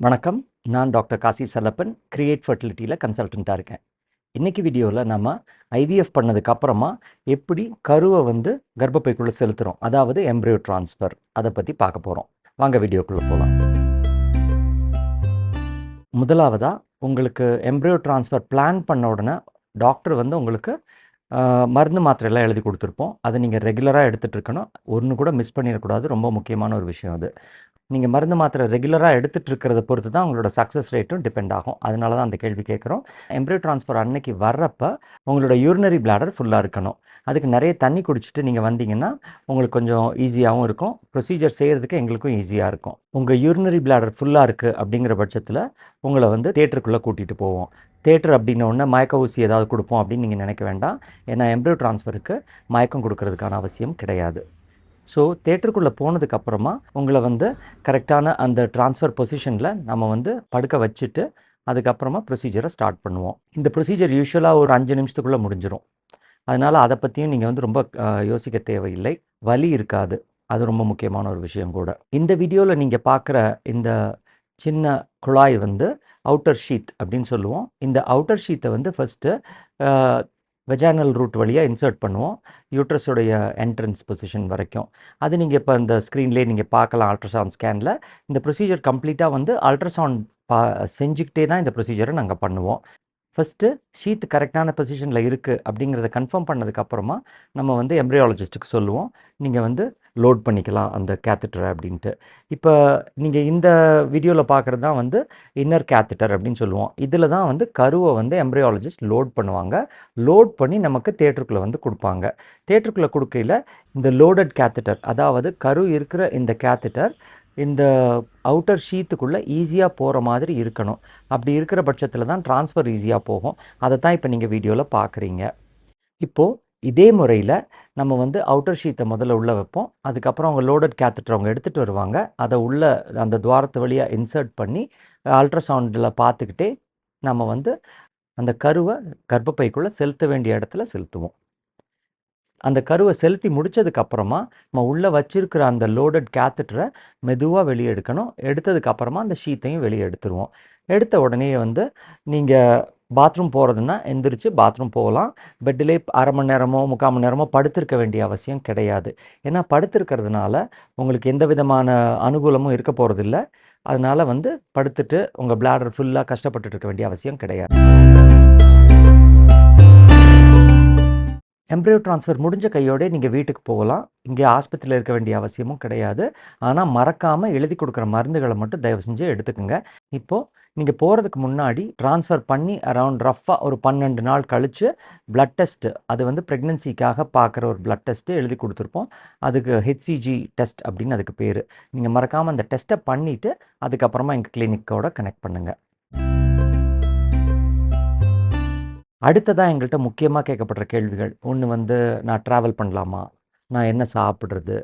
வணக்கம். நான் doctor Kasi Chellappan create ஃபர்டிலிட்டியில் கன்சல்டண்ட்டாக இருக்கேன். இன்றைக்கி வீடியோவில் நம்ம ஐவிஎஃப் பண்ணதுக்கு அப்புறமா எப்படி கருவை வந்து கர்ப்பப்பைக்குள்ளே செலுத்துகிறோம் அதாவது எம்ப்ரியோ ட்ரான்ஸ்ஃபர் அதை பற்றி பார்க்க போகிறோம் வாங்க வீடியோக்குள்ளே போகலாம் முதலாவதாக உங்களுக்கு எம்ப்ரியோ ட்ரான்ஸ்ஃபர் பிளான் பண்ண உடனே டாக்டர் வந்து உங்களுக்கு மருந்து மாத்திரையெல்லாம் எழுதி கொடுத்துருப்போம். அதை நீங்கள் ரெகுலராக எடுத்துகிட்டு இருக்கணும் ஒன்று கூட மிஸ் பண்ணிடக்கூடாது. ரொம்ப முக்கியமான ஒரு விஷயம் அது. நீங்கள் மருந்து மாத்திரை ரெகுலராக எடுத்துகிட்டு இருக்கிறத பொறுத்து தான் உங்களோட சக்ஸஸ் ரேட்டும் டிபெண்ட் ஆகும். அதனால தான் அந்த கேள்வி கேட்குறோம். எம்ப்ரியோ ட்ரான்ஸ்ஃபர் அன்னைக்கு வர்றப்ப உங்களோட யூரினரி பிளாடர் ஃபுல்லாக இருக்கணும். அதுக்கு நிறைய தண்ணி குடிச்சிட்டு நீங்கள் வந்தீங்கன்னா உங்களுக்கு கொஞ்சம் ஈஸியாகவும் இருக்கும். ப்ரொசீஜர் செய்கிறதுக்கு எங்களுக்கும் ஈஸியாக இருக்கும். உங்கள் யூரினரி பிளாடர் ஃபுல்லாக இருக்குது அப்படிங்கிற பட்சத்தில் உங்களை வந்து தேட்டருக்குள்ளே கூட்டிகிட்டு போவோம். தேட்டர் அப்படின்ன உடனே மயக்க ஊசி ஏதாவது கொடுப்போம் அப்படின்னு நீங்கள் நினைக்க வேண்டாம். ஏன்னா எம்ப்ரோ ட்ரான்ஸ்ஃபருக்கு மயக்கம் கொடுக்கறதுக்கான அவசியம் கிடையாது. ஸோ தேட்டருக்குள்ளே போனதுக்கப்புறமா உங்களை வந்து கரெக்டான அந்த ட்ரான்ஸ்ஃபர் பொசிஷனில் நம்ம வந்து படுக்க வச்சுட்டு அதுக்கப்புறமா ப்ரொசீஜரை ஸ்டார்ட் பண்ணுவோம். இந்த ப்ரொசீஜர் யூஸ்வலாக ஒரு அஞ்சு நிமிஷத்துக்குள்ளே முடிஞ்சிடும் அதனால் அதை பற்றியும் நீங்கள் வந்து ரொம்ப யோசிக்க தேவையில்லை. வலி இருக்காது. அது ரொம்ப முக்கியமான ஒரு விஷயம் கூட. இந்த வீடியோவில் நீங்கள் பார்க்குற இந்த சின்ன குழாய் வந்து அவுட்டர் ஷீட் அப்படின்னு சொல்லுவோம். இந்த அவுட்டர் ஷீட்டை வந்து ஃபஸ்ட்டு வெஜானல் ரூட் வழியாக இன்சர்ட் பண்ணுவோம். யூட்ரஸுடைய என்ட்ரன்ஸ் பொசிஷன் வரைக்கும். அது நீங்கள் இப்போ இந்த ஸ்க்ரீன்லேயே நீங்கள் பார்க்கலாம் அல்ட்ராசவுண்ட் ஸ்கேனில் இந்த ப்ரொசீஜர் கம்ப்ளீட்டாக வந்து அல்ட்ராசவுண்ட் பா செஞ்சுக்கிட்டே தான் இந்த ப்ரொசீஜரை நாங்கள் பண்ணுவோம். ஃபஸ்ட்டு ஷீத் கரெக்டான பொசிஷனில் இருக்குது அப்படிங்கிறத கன்ஃபார்ம் பண்ணதுக்கப்புறமா நம்ம வந்து எம்ப்ரியாலஜிஸ்ட்டுக்கு சொல்லுவோம். நீங்கள் வந்து லோட் பண்ணிக்கலாம் அந்த கேத்தட்டரை அப்படின்ட்டு. இப்போ நீங்கள் இந்த வீடியோவில் பார்க்குறது தான் வந்து இன்னர் கேத்தட்டர் அப்படின்னு சொல்லுவோம். இதில் தான் வந்து கருவை வந்து எம்ப்ரியாலஜிஸ்ட் லோட் பண்ணுவாங்க. லோட் பண்ணி நமக்கு தேட்டருக்குள்ளே வந்து கொடுப்பாங்க. தேட்டருக்குள்ளே கொடுக்கையில் இந்த லோடட் கேத்தட்டர் அதாவது கரு இருக்கிற இந்த கேத்தட்டர் இந்த அவுட்டர் ஷீத்துக்குள்ளே ஈஸியாக போகிற மாதிரி இருக்கணும். அப்படி இருக்கிற பட்சத்தில் தான் ட்ரான்ஸ்ஃபர் ஈஸியாக போகும். அதை தான் இப்போ நீங்கள் வீடியோவில் பார்க்குறீங்க இப்போது இதே முறையில் நம்ம வந்து அவுட்டர் ஷீத்தை முதல்ல உள்ளே வைப்போம். அதுக்கப்புறம் அவங்க லோடட் கேத்தட்டர் அவங்க எடுத்துகிட்டு வருவாங்க. அதை உள்ள அந்த துவாரத்து வழியாக இன்சர்ட் பண்ணி அல்ட்ராசவுண்டில் பார்த்துக்கிட்டே நம்ம வந்து அந்த கருவை கர்ப்பப்பைக்குள்ளே செலுத்த வேண்டிய இடத்துல செலுத்துவோம். அந்த கருவை செலுத்தி முடித்ததுக்கப்புறமா நம்ம உள்ளே வச்சிருக்கிற அந்த லோடட் கேத்தட்டரை மெதுவாக வெளியே எடுக்கணும். எடுத்ததுக்கு அப்புறமா அந்த ஷீத்தையும் வெளியே எடுத்துருவோம். எடுத்த உடனே வந்து நீங்கள் பாத்ரூம் போகிறதுனா எந்திரிச்சு பாத்ரூம் போகலாம். பெட்டிலே அரை மணி நேரமோ முக்கால் மணி நேரமோ படுத்திருக்க வேண்டிய அவசியம் கிடையாது. ஏன்னா படுத்திருக்கிறதுனால உங்களுக்கு எந்த விதமான அனுகூலமும் இருக்க போகிறதில்ல அதனால் வந்து படுத்துட்டு உங்கள் பிளாடர் ஃபுல்லாக கஷ்டப்பட்டுட்டு இருக்க வேண்டிய அவசியம் கிடையாது. எம்ப்ரியோ ட்ரான்ஸ்ஃபர் முடிஞ்ச கையோட நீங்கள் வீட்டுக்கு போகலாம். இங்கே ஆஸ்பத்திரியில் இருக்க வேண்டிய அவசியமும் கிடையாது. ஆனால் மறக்காமல் எழுதி கொடுக்குற மருந்துகளை மட்டும் தயவு செஞ்சு எடுத்துக்கோங்க. இப்போது நீங்கள் போகிறதுக்கு முன்னாடி ட்ரான்ஸ்ஃபர் பண்ணி அரவுண்ட் ரஃப்பாக ஒரு பன்னெண்டு நாள் கழித்து பிளட் டெஸ்ட்டு அது வந்து ப்ரெக்னென்சிக்காக பார்க்குற ஒரு பிளட் டெஸ்ட்டு எழுதி கொடுத்துருப்போம். அதுக்கு ஹெச்சிஜி டெஸ்ட் அப்படின்னு அதுக்கு பேர். நீங்கள் மறக்காமல் அந்த டெஸ்ட்டை பண்ணிவிட்டு அதுக்கப்புறமா எங்கள் கிளினிக்கோட கனெக்ட் பண்ணுங்கள் அடுத்ததாக எங்கள்கிட்ட முக்கியமாக கேட்கப்படுற கேள்விகள். ஒன்று வந்து நான் ட்ராவல் பண்ணலாமா? நான் என்ன சாப்பிட்றது?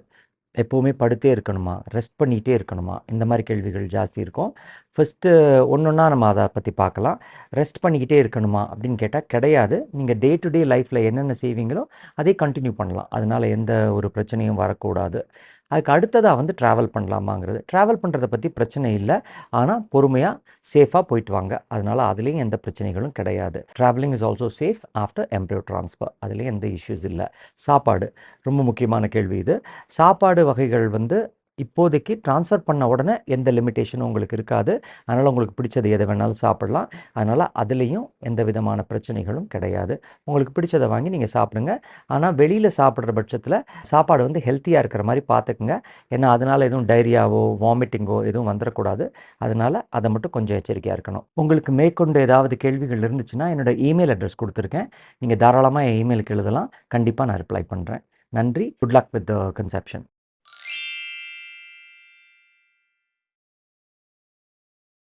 எப்போவுமே படுத்தே இருக்கணுமா? ரெஸ்ட் பண்ணிகிட்டே இருக்கணுமா? இந்த மாதிரி கேள்விகள் ஜாஸ்தி இருக்கும். ஃபஸ்ட்டு ஒன்று ஒன்றா நம்ம அதை பற்றி பார்க்கலாம். ரெஸ்ட் பண்ணிக்கிட்டே இருக்கணுமா? அப்படின்னு கேட்டால் கிடையாது. நீங்கள் டே டு டே லைஃப்பில் என்னென்ன செய்வீங்களோ அதே கண்டினியூ பண்ணலாம். அதனால் எந்த ஒரு பிரச்சனையும் வரக்கூடாது. அதுக்கு அடுத்ததாக வந்து ட்ராவல் பண்ணலாமாங்கிறது. ட்ராவல் பண்ணுறதை பற்றி பிரச்சனை இல்லை. ஆனால் பொறுமையாக சேஃபாக போயிட்டு வாங்க. அதனால் அதுலேயும் எந்த பிரச்சனைகளும் கிடையாது. Travelling is also safe after embryo transfer அதுலேயும் எந்த இஷ்யூஸ் இல்லை. சாப்பாடு. ரொம்ப முக்கியமான கேள்வி இது. சாப்பாடு வகைகள் வந்து இப்போதைக்கு ட்ரான்ஸ்ஃபர் பண்ண உடனே எந்த லிமிட்டேஷனும் உங்களுக்கு இருக்காது. அதனால் உங்களுக்கு பிடிச்சது எதை வேணாலும் சாப்பிடலாம். அதனால் அதுலேயும் எந்த விதமான பிரச்சனைகளும் கிடையாது. உங்களுக்கு பிடிச்சதை வாங்கி நீங்கள் சாப்பிடுங்க. ஆனால் வெளியில் சாப்பிட்ற பட்சத்தில் சாப்பாடு வந்து ஹெல்த்தியாக இருக்கிற மாதிரி பார்த்துக்குங்க. ஏன்னா அதனால் எதுவும் டைரியாவோ வாமிட்டிங்கோ எதுவும் வந்துடக்கூடாது அதனால் அதை மட்டும் கொஞ்சம் எச்சரிக்கையாக இருக்கணும். உங்களுக்கு மேற்கொண்டு ஏதாவது கேள்விகள் இருந்துச்சுன்னா என்னோடய இமெயில் அட்ரஸ் கொடுத்துருக்கேன். நீங்கள் தாராளமாக என் இமெயிலுக்கு எழுதலாம். கண்டிப்பாக நான் ரிப்ளை பண்ணுறேன் நன்றி. Good luck with the conception